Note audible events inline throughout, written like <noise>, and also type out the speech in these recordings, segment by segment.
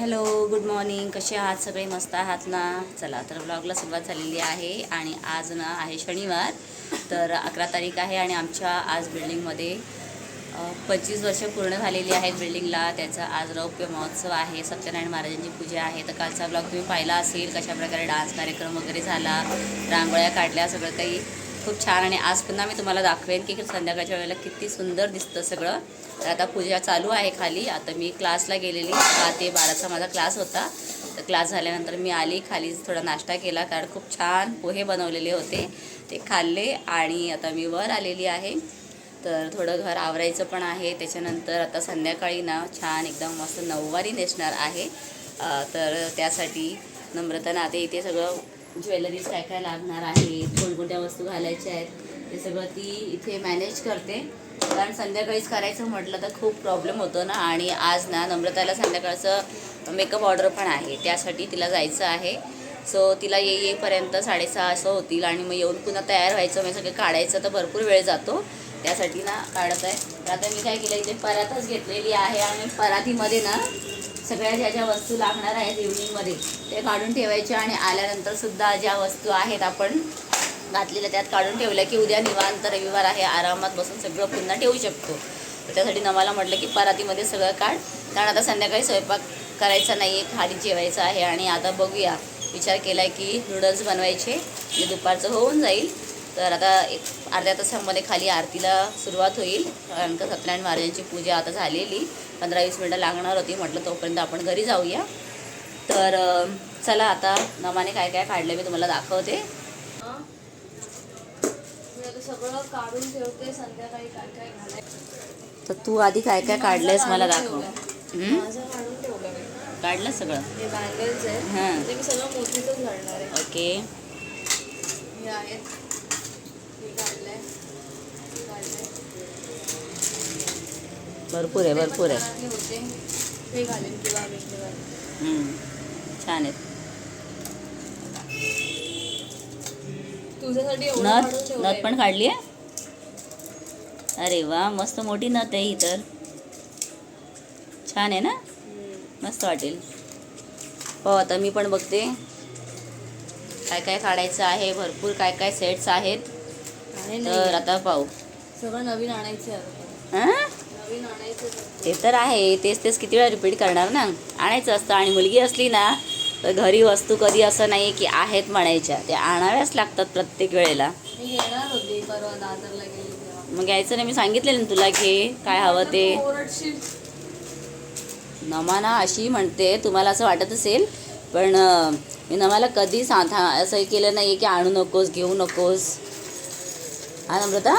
Hello good morning. कसे आहात? सगळे मस्त आहात ना? चला तर ब्लॉगला सुरुवात झालेली आहे आणि आज ना आहे शनिवार तर अकरा तारीख आहे आणि आमच्या आज बिल्डिंगमध्ये पंचवीस वर्ष पूर्ण झालेली आहेत बिल्डिंगला. त्याचा आज रौप्य महोत्सव आहे. सत्यनारायण महाराजांची पूजा आहे. तर कालचा ब्लॉग तुम्ही पाहिला असेल कशाप्रकारे डान्स कार्यक्रम वगैरे झाला रांगोळ्या काढल्या सगळं काही खूप छान आणि आज पुन्हा मी तुम्हाला दाखवेन की संध्याकाळच्या वेळेला किती सुंदर दिसतं सगळं. तर आता पूजा चालू आहे खाली. आता मी क्लासला गेलेली. दहा ते बाराचा माझा क्लास होता. तर क्लास झाल्यानंतर मी आली. खाली थोडा नाश्ता केला. कारण खूप छान पोहे बनवलेले होते. ते खाल्ले आणि आता मी वर आलेली आहे. तर थोडं घर आवरायचं पण आहे. त्याच्यानंतर आता संध्याकाळी ना छान एकदम मस्त नऊवारी नेसणार आहे. तर त्यासाठी नम्रता नाते इथे सगळं ज्वेलरीज काय काय लागणार आहे कोणकोणत्या वस्तू घालायच्या आहेत ते सगळं ती इथे मॅनेज करते. कारण संध्याकाळीच करायचं म्हटलं तर खूप प्रॉब्लेम होतो ना. आणि आज ना नम्रताला संध्याकाळचं मेकअप ऑर्डर पण आहे. त्यासाठी तिला जायचं आहे. सो तिला ये येईपर्यंत साडेसहा असं होतील आणि मग येऊन पुन्हा तयार व्हायचं. म्हणजे सगळं काढायचं तर भरपूर वेळ जातो. त्यासाठी ना काढत आहे. तर आता मी काय केलं इथे परातच घेतलेली आहे आणि परातीमध्ये ना सगळ्या ज्या ज्या वस्तू लागणार आहेत इव्हनिंगमध्ये ते काढून ठेवायच्या आणि आल्यानंतर सुद्धा ज्या वस्तू आहेत आपण घातलेल्या त्यात काढून ठेवल्या की उद्या निवांत रविवार आहे आरामात बसून सगळं पुन्हा ठेवू शकतो. त्यासाठी नमाला म्हटलं की परातीमध्ये सगळं काढ. कारण आता संध्याकाळी स्वयंपाक करायचा नाही आहे खाली जेवायचं आहे आणि आता बघूया. विचार केला आहे की नूडल्स बनवायचे म्हणजे दुपारचं होऊन जाईल. तर आता एक अर्ध्या तासामध्ये खाली आरतीला सुरुवात होईल. कारण का सत्यनारायण महाराजांची पूजा आता झालेली. पंधरा वीस मिनटं लागणार होती. म्हटलं तोपर्यंत आपण घरी जाऊया. तर चला आता नमाने काय काय काढलं मी तुम्हाला दाखवते. सगळं काढून ठेवते संध्याकाळी काय काय घालायचं तर तू आधी काय काय काढलंयस मला दाखव. काढलं सगळं? हे बँगल्स आहेत. हां. ते मी सगळं मोठीतच घालणार आहे. ओके. हे आहेत हे काढलंय हे काढलंय भरपूर आहे भरपूर आहे. होते. घालेन किंवा मी घालेन. छान आहे तुझ्यासाठी एवढं नथ काढून नथ पण काढली आहे? अरे वा मस्त मोठी नथ आहे ही तर. छान आहे ना? हम्म. मस्त वाटेल. हो आता मी पण बघते. काय काय काढायचं आहे भरपूर काय काय सेट्स आहेत. आहे तर आता पाहू. सगळं नवीन आणायचं आहे आता. हां नवीन आणायचं ते तर आहे तेच तेच किती वेळा रिपीट करणार ना. आणायचं असतं आणि मुलगी असली ना तर घरी वस्तू कधी असं नाही की आहेत म्हणायच्या. त्या आणाव्याच लागतात प्रत्येक वेळेला. मग घ्यायचं नाही मी सांगितलेलं ना तुला घे काय हवं ते. तू नमाना अशी म्हणते तुम्हाला असं वाटत असेल पण मी नमाला कधी साधा असं केलं नाही की आणू नकोस घेऊ नकोस. हा नम्रता?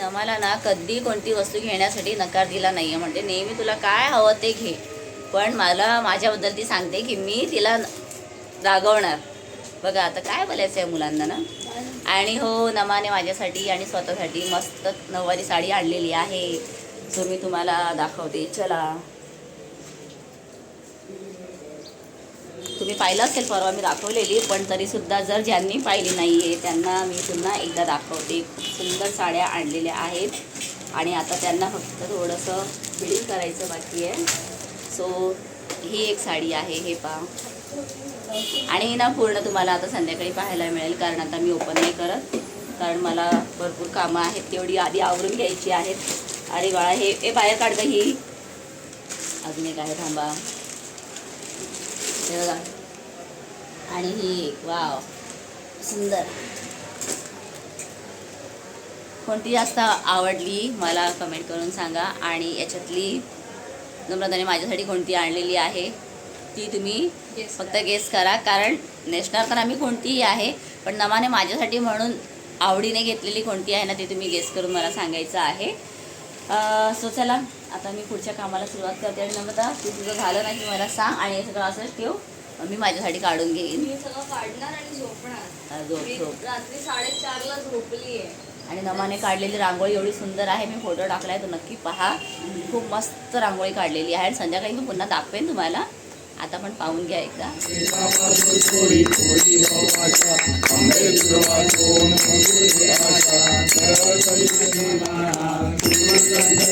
न मला ना कधी कोणती वस्तू घेण्यासाठी नकार दिला नाही आहे म्हणजे नेहमी तुला काय हवं ते घे. पण मला माझ्याबद्दल ती सांगते की मी तिला रागवणार. बघा आता काय बोलायचं आहे मुलांना ना? आणि हो नमाने माझ्यासाठी आणि स्वतःसाठी मस्त नऊवारी साडी आणलेली आहे. सो मी तुम्हाला दाखवते चला. तुम्ही पाहिलं असेल परवा मी दाखवलेली पण तरीसुद्धा जर ज्यांनी पाहिली नाही आहे त्यांना मी पुन्हा एकदा दाखवते. खूप सुंदर साड्या आणलेल्या आहेत आणि आता त्यांना फक्त थोडंसं बिडिंग करायचं बाकी आहे. सो ही एक साडी आहे हे पहा. आणि ना पूर्ण तुम्हाला आता संध्याकाळी पाहायला मिळेल कारण आता मी ओपन नाही करत. कारण मला भरपूर कामं आहेत तेवढी आधी आवरून घ्यायची आहेत. अरे बाळा हे हे बाहेर काढतं ही. अजून एक आहे थांबा. हे आणि ही एक वाव सुंदर. कोणती जास्त आवडली मला कमेंट करून सांगा. आणि याच्यातली नम्रताने माझ्यासाठी कोणती आणलेली आहे ती तुम्ही फक्त गेस करा. कारण नेसणार तर आम्ही कोणतीही आहे पण नमाने माझ्यासाठी म्हणून आवडीने घेतलेली कोणती आहे ना ती तुम्ही गेस करून मला सांगायचं आहे. सो चला आता मी पुढच्या कामाला सुरुवात करते. आणि नम्रता तू तुझं झालं नाही मला सांग. आणि हे सगळं असंच ठेव. मी माझ्यासाठी काढून घेईन. मी सगळं काढणार आणि झोपणार. अं, झोप मी झोप. रात्री साडेचारला झोपली आहे आणि नमाने काढलेली रांगोळी एवढी सुंदर आहे. मी फोटो टाकलाय तो नक्की पहा. खूप मस्त रांगोळी काढलेली आहे. आणि संध्याकाळी मी पुन्हा दाखवेन तुम्हाला. आता पण पाहून घ्या एकदा.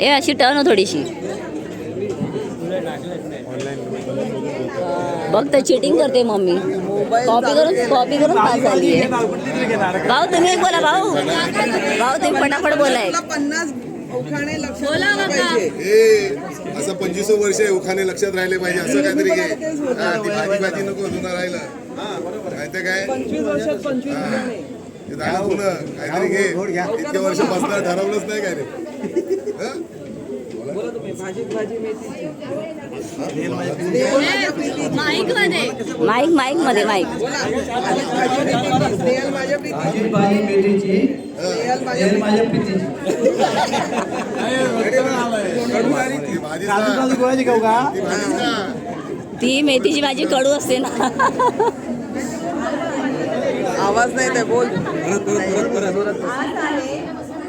ए अशी टर्न हो थोडीशी. बघ तर चिटिंग करते मम्मी. कॉपी करून कॉपी करून पास झाली आहे. भाऊ तुम्ही एक बोला भाऊ. भाऊ तुम्ही पटापट बोलाय असं पंचवीस वर्ष उखाणे लक्षात राहिले पाहिजे असं काहीतरी हा, भाजी भाजी नको जुना राहिलं. काय? ते काय झालं जुनं काहीतरी घे. इतके वर्ष बसणार ठरवलंच नाही काय रे हं? तुम्ही भाजी भाजी मेथीची. देव माझ्या प्रीतीची माईक. माईकमध्ये माईक माझ्या प्रीतीची. भाजी मेथीची. माझ्या प्रीतीची. खाऊ का. ती मेथीची भाजी कडू असते ना. आवाज नाही ते बोल आज आहे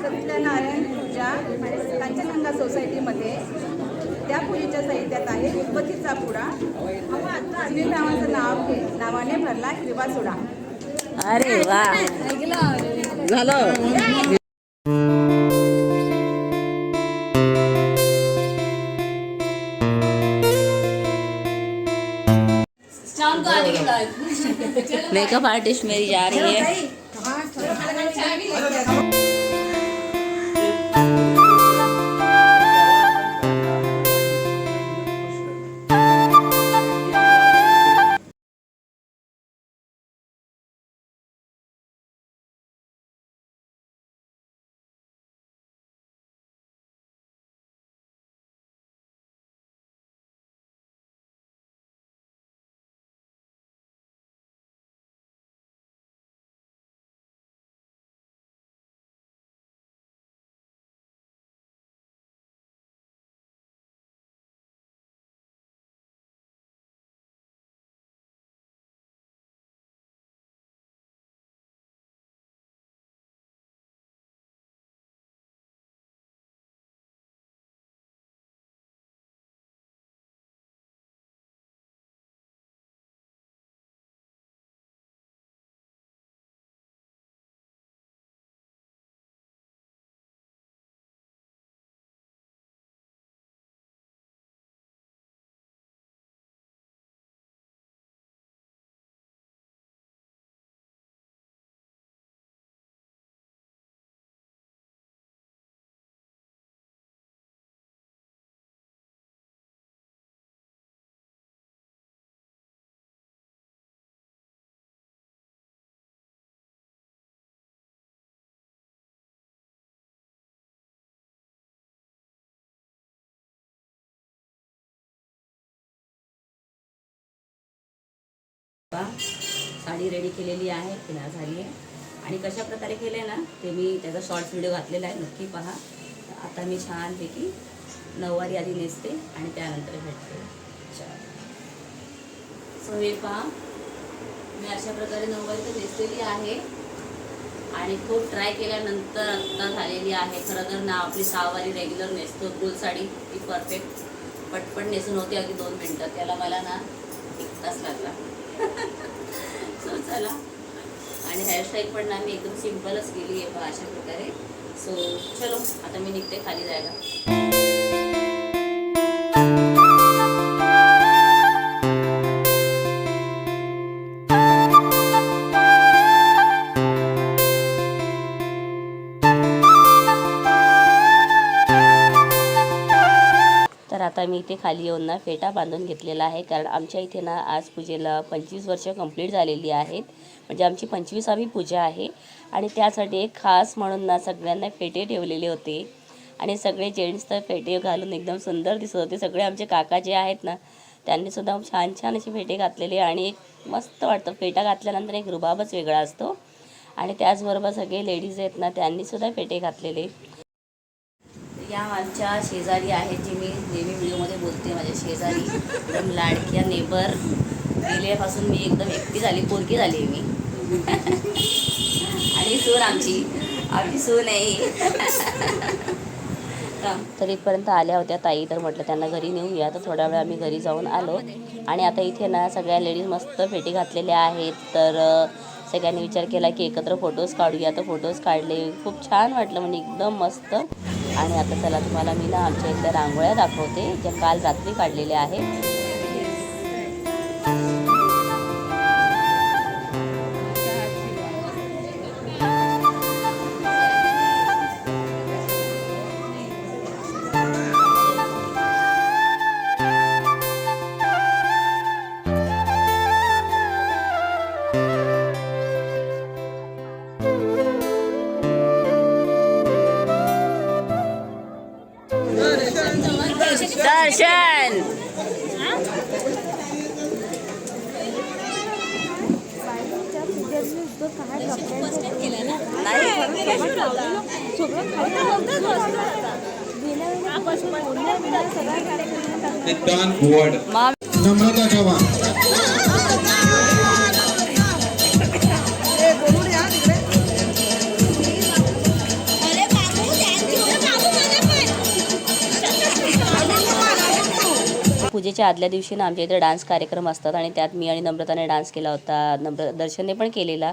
सत्यनारायण पूजा पंचगंगा सोसायटीमध्ये पूजेच्या साहित्यात आहे गणपतीचा पुडा. श्रीरामाचं नाव घे नावाने भरला हिरवा सोडा. अरे वा. झालं. मेकअप आर्टिस्ट मेरी जा रही है। साडी रेडी केलेली आहे तिला झाली आहे. आणि कशा प्रकारे केलं आहे ना ते मी त्याचा शॉर्ट व्हिडिओ घातलेला आहे नक्की पहा. आता मी छानपैकी नऊवारी आधी नेसते आणि त्यानंतर भेटते. सो हे पहा. मी अशा प्रकारे नऊवारी तर नेसलेली आहे. आणि खूप ट्राय केल्यानंतर आत्ता झालेली आहे. खरं तर ना आपली सहावारी रेग्युलर नेसतो. फुल साडी ती परफेक्ट पटपट नेसून होती अगदी दोन मिनटं. त्याला मला ना एक तास लागला. <laughs> सो चला. आणि हेअरस्टाईल पण ना मी एकदम सिम्पलच केली आहे बघा अशा प्रकारे. सो चलो आता मी निघते खाली जायला. इथे खाली येऊन ना फेटा बांधून घेतलेला आहे. कारण आमच्या इथे ना आज पूजेला पंचवीस वर्ष कंप्लीट झालेली आहेत. म्हणजे आमची पंचवीसावी पूजा आहे. आणि त्यासाठी एक खास म्हणून ना सगळ्यांना फेटे ठेवलेले होते. आणि सगळे जेंट्स तर फेटे घालून एकदम सुंदर दिसत होते. सगळे आमचे काका जे आहेत ना त्यांनी सुद्धा छान छान असे फेटे घातलेले. आणि एक मस्त वाटतं फेटा घातल्यानंतर एक रुबाबच वेगळा असतो. आणि त्याचबरोबर सगळे लेडीज आहेत ना त्यांनी सुद्धा फेटे घातलेले. या आमच्या शेजारी आहेत जी मी नेहमी व्हिडिओमध्ये बोलते माझ्या शेजारी. एकदम लाडक्या नेबर. गेल्यापासून मी एकदम एकटी झाली पोरकी झाली मी. <laughs> आणि सून आमची. आमची सून आहे. <laughs> तर इथपर्यंत आल्या होत्या ताई तर म्हटलं त्यांना घरी नेऊया तर थोडा वेळ आम्ही घरी जाऊन आलो. आणि आता इथे ना सगळ्या लेडीज मस्त फेटी घातलेल्या आहेत. तर सगळ्यांनी विचार केला की एकत्र फोटोज काढूया. तर फोटोज काढले. खूप छान वाटलं म्हणजे एकदम मस्त. आणि आता चला तुम्हाला मी ना आमच्या इथल्या रांगोळ्या दाखवते ज्या काल रात्री काढलेल्या आहेत. दर्शन नम्रता चव्हाण पूजेच्या आदल्या दिवशी ना आमच्या इथे डान्स कार्यक्रम असतात आणि त्यात मी आणि नम्रताने डान्स केला होता. नम्र दर्शनने पण केलेला.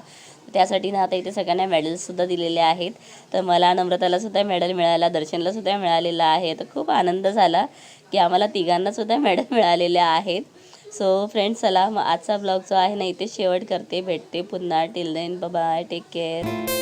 त्यासाठी ना आता इथे सगळ्यांना मेडल्ससुद्धा दिलेले आहेत. तर मला नम्रतालासुद्धा मेडल मिळाला दर्शनलासुद्धा मिळालेला आहे. तर खूप आनंद झाला की आम्हाला तिघांनासुद्धा मेडल मिळालेल्या आहेत. सो फ्रेंड्स चला मग आजचा ब्लॉग जो आहे ना इथे शेवट करते. भेटते पुन्हा. Till then bye take care